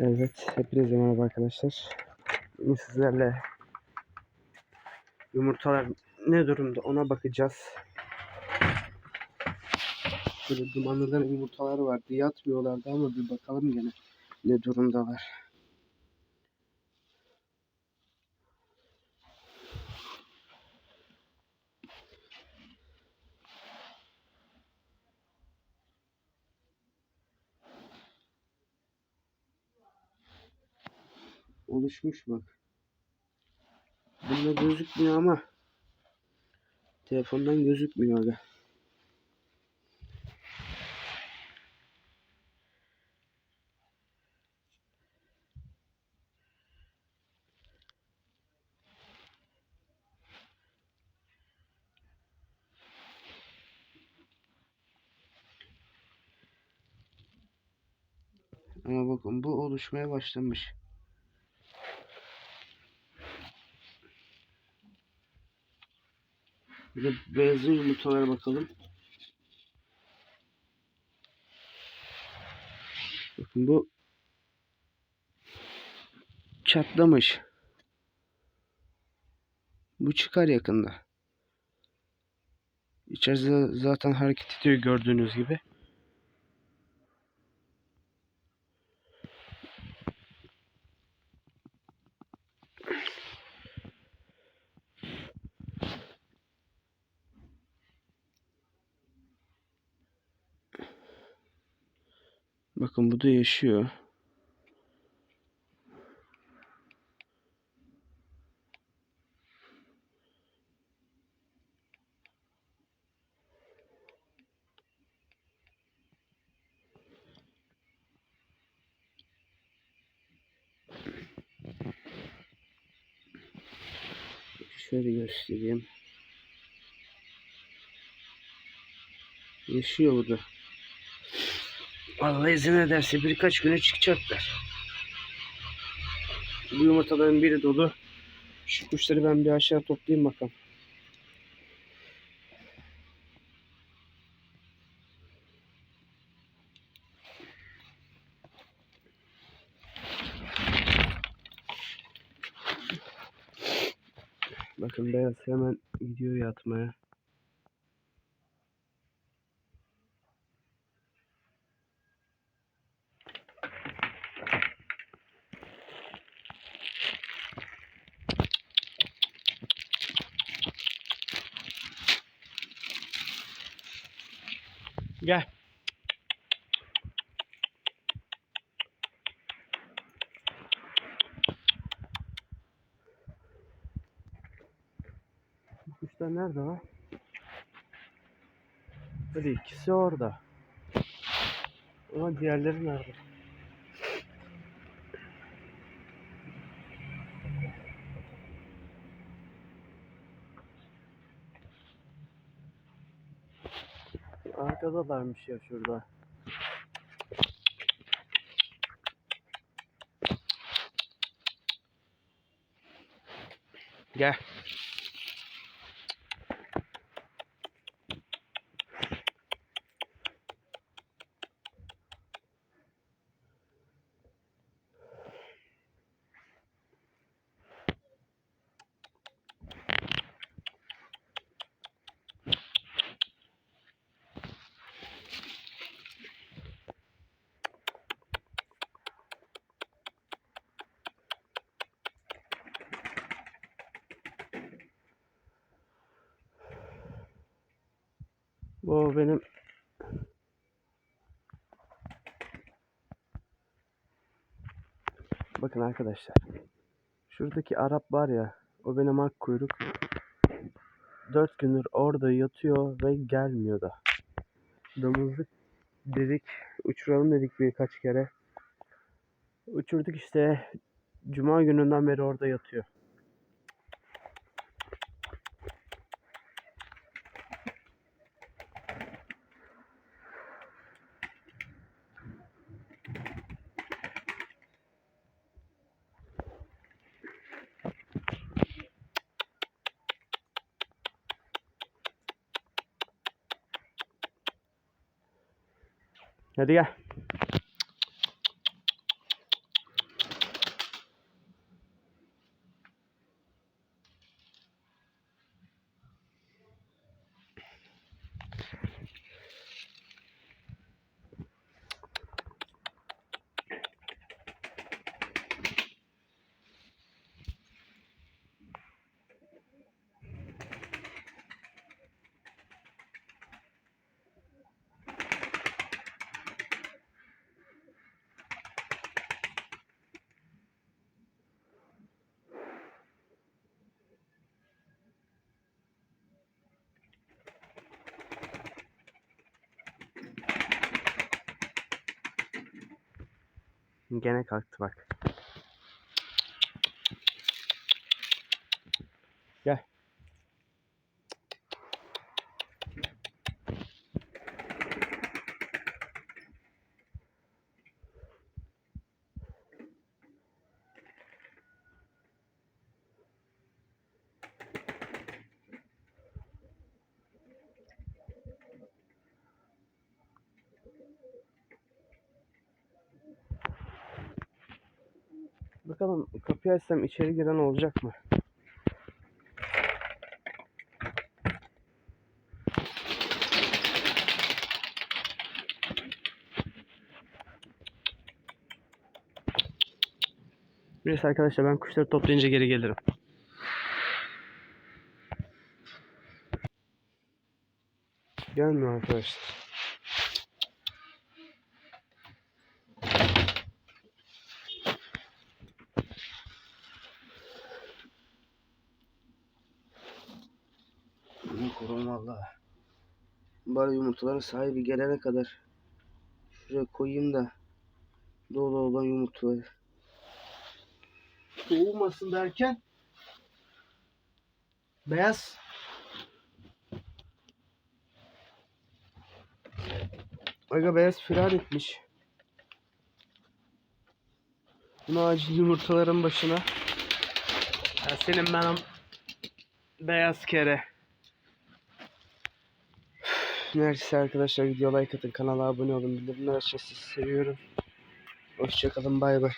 Evet, hepinize merhaba arkadaşlar. Bugün sizlerle yumurtalar ne durumda ona bakacağız. Böyle dumanlıların yumurtaları vardı. Yatmıyorlardı ama bir bakalım gene ne durumdalar. Oluşmuş bak. Bunda gözükmüyor ama telefondan gözükmüyor aga. Ama bakın bu oluşmaya başlamış. Bir de beyazın yumurtalara bakalım. Bakın bu çatlamış. Bu çıkar yakında. İçerisi zaten hareket ediyor gördüğünüz gibi. Bakın bu da yaşıyor. Şöyle göstereyim. Yaşıyor bu da. Allah izin ederse birkaç güne çıkacaklar. Bu yumurtaların biri dolu. Şu kuşları ben bir aşağı toplayayım bakalım. Bakın beyaz hemen gidiyor yatmaya. Gel. Kuşlar nerede var? Böyle ikisi orada. Ama diğerleri nerede? Arkadalarmış ya şurada. Gel. Bu benim Bakın arkadaşlar. Şuradaki Arap var ya, o benim ak kuyruk. Dört gündür orada yatıyor ve gelmiyor da. Damızlık dedik, uçuralım dedik birkaç kere. Uçurduk işte. Cuma gününden beri orada yatıyor. Hadi gel. Gene kalktı bak. Gel. Bakalım kapıyı açsam içeri giren olacak mı? Neyse arkadaşlar ben kuşları toplayınca geri gelirim. Gelmiyor arkadaşlar. Korum valla. Bari yumurtaların sahibi gelene kadar şuraya koyayım da dolu olan yumurtaları. Soğumasın derken beyaz Aga beyaz firar etmiş. Bunu acil yumurtaların başına. Ya senin benim beyaz kere. Neyse arkadaşlar video like atın kanala abone olun bildirimler açın sizi seviyorum. Hoşçakalın bay bay.